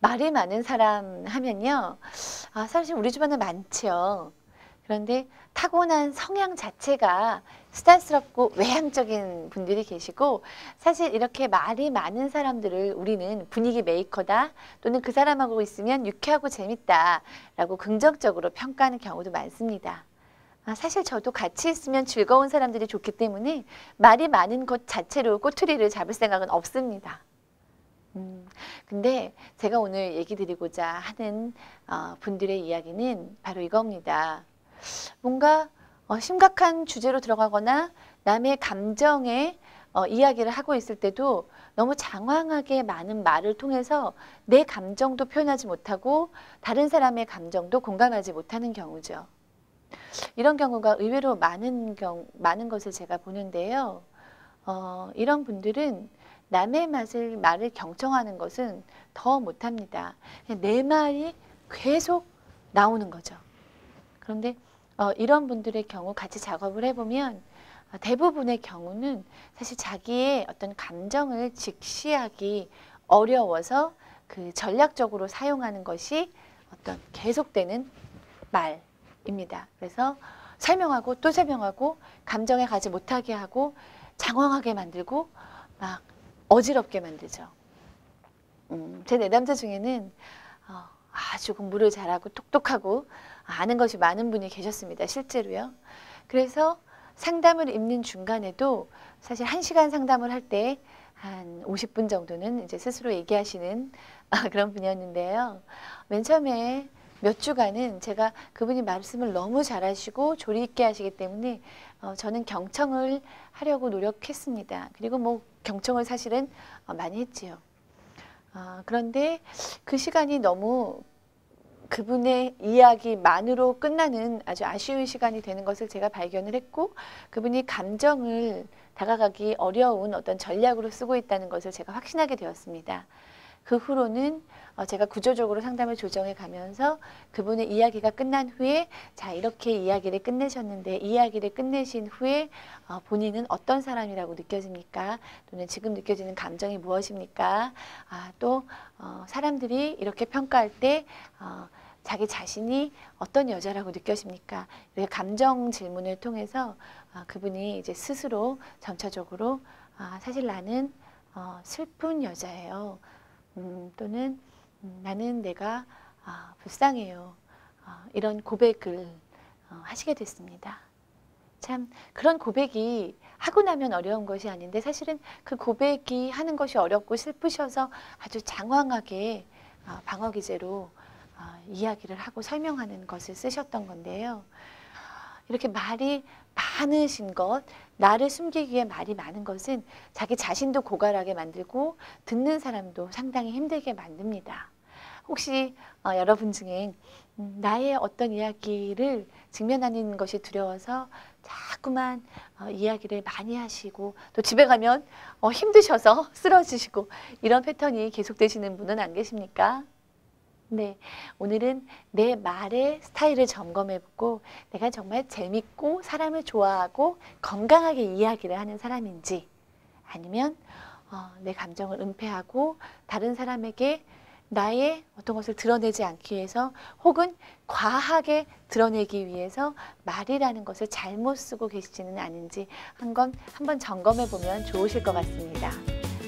말이 많은 사람 하면요. 아, 사실 우리 주변에 많죠. 그런데 타고난 성향 자체가 수다스럽고 외향적인 분들이 계시고 사실 이렇게 말이 많은 사람들을 우리는 분위기 메이커다 또는 그 사람하고 있으면 유쾌하고 재밌다 라고 긍정적으로 평가하는 경우도 많습니다. 아, 사실 저도 같이 있으면 즐거운 사람들이 좋기 때문에 말이 많은 것 자체로 꼬투리를 잡을 생각은 없습니다. 음, 근데 제가 오늘 얘기 드리고자 하는 어, 분들의 이야기는 바로 이겁니다. 뭔가 어, 심각한 주제로 들어가거나 남의 감정에 어, 이야기를 하고 있을 때도 너무 장황하게 많은 말을 통해서 내 감정도 표현하지 못하고 다른 사람의 감정도 공감하지 못하는 경우죠. 이런 경우가 의외로 많은 경 많은 것을 제가 보는데요. 어, 이런 분들은 남의 맛을 말을 경청하는 것은 더 못합니다. 내 말이 계속 나오는 거죠. 그런데 어, 이런 분들의 경우 같이 작업을 해보면 어, 대부분의 경우는 사실 자기의 어떤 감정을 직시하기 어려워서 그 전략적으로 사용하는 것이 어떤 계속되는 말입니다. 그래서 설명하고 또 설명하고 감정에 가지 못하게 하고 장황하게 만들고 막 어지럽게 만들죠. 음, 제 내담자 중에는 어, 아주 공부를 잘하고 똑똑하고 아는 것이 많은 분이 계셨습니다. 실제로요. 그래서 상담을 읽는 중간에도 사실 한시간 상담을 할 때 한 50분 정도는 이제 스스로 얘기하시는 그런 분이었는데요. 맨 처음에 몇 주간은 제가 그분이 말씀을 너무 잘하시고 조리 있게 하시기 때문에 어, 저는 경청을 하려고 노력했습니다. 그리고 뭐 경청을 사실은 어, 많이 했지요. 어, 그런데 그 시간이 너무 그분의 이야기만으로 끝나는 아주 아쉬운 시간이 되는 것을 제가 발견을 했고 그분이 감정을 다가가기 어려운 어떤 전략으로 쓰고 있다는 것을 제가 확신하게 되었습니다. 그 후로는 어, 제가 구조적으로 상담을 조정해 가면서 그분의 이야기가 끝난 후에 자 이렇게 이야기를 끝내셨는데 이야기를 끝내신 후에 어, 본인은 어떤 사람이라고 느껴집니까? 또는 지금 느껴지는 감정이 무엇입니까? 아, 또 어, 사람들이 이렇게 평가할 때 어, 자기 자신이 어떤 여자라고 느껴집니까? 이렇게 감정 질문을 통해서 어, 그분이 이제 스스로 점차적으로 아, 사실 나는 어, 슬픈 여자예요. 음, 또는 음, 나는 내가 아, 불쌍해요. 아, 이런 고백을 어, 하시게 됐습니다. 참 그런 고백이 하고 나면 어려운 것이 아닌데 사실은 그 고백이 하는 것이 어렵고 슬프셔서 아주 장황하게 어, 방어 기제로 어, 이야기를 하고 설명하는 것을 쓰셨던 건데요. 이렇게 말이 많으신 것, 나를 숨기기 위해 말이 많은 것은 자기 자신도 고갈하게 만들고 듣는 사람도 상당히 힘들게 만듭니다. 혹시 어, 여러분 중에 음, 나의 어떤 이야기를 직면하는 것이 두려워서 자꾸만 어, 이야기를 많이 하시고 또 집에 가면 어, 힘드셔서 쓰러지시고 이런 패턴이 계속되시는 분은 안 계십니까? 네, 오늘은 내 말의 스타일을 점검해보고 내가 정말 재밌고 사람을 좋아하고 건강하게 이야기를 하는 사람인지 아니면 어, 내 감정을 은폐하고 다른 사람에게 나의 어떤 것을 드러내지 않기 위해서 혹은 과하게 드러내기 위해서 말이라는 것을 잘못 쓰고 계시지는 않은지 한건 한번 점검해 보면 좋으실 것 같습니다.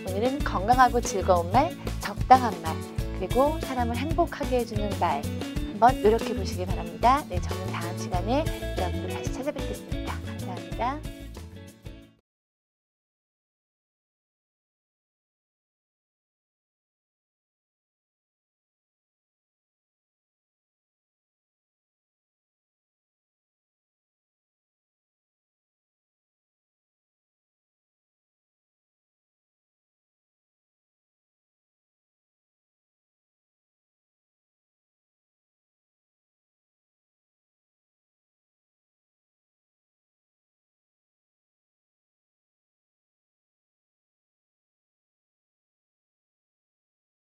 오늘은 건강하고 즐거운 말, 적당한 말, 그리고 사람을 행복하게 해주는 말 한번 노력해 보시기 바랍니다. 네, 저는 다음 시간에 여러분들 다시 찾아뵙겠습니다. 감사합니다.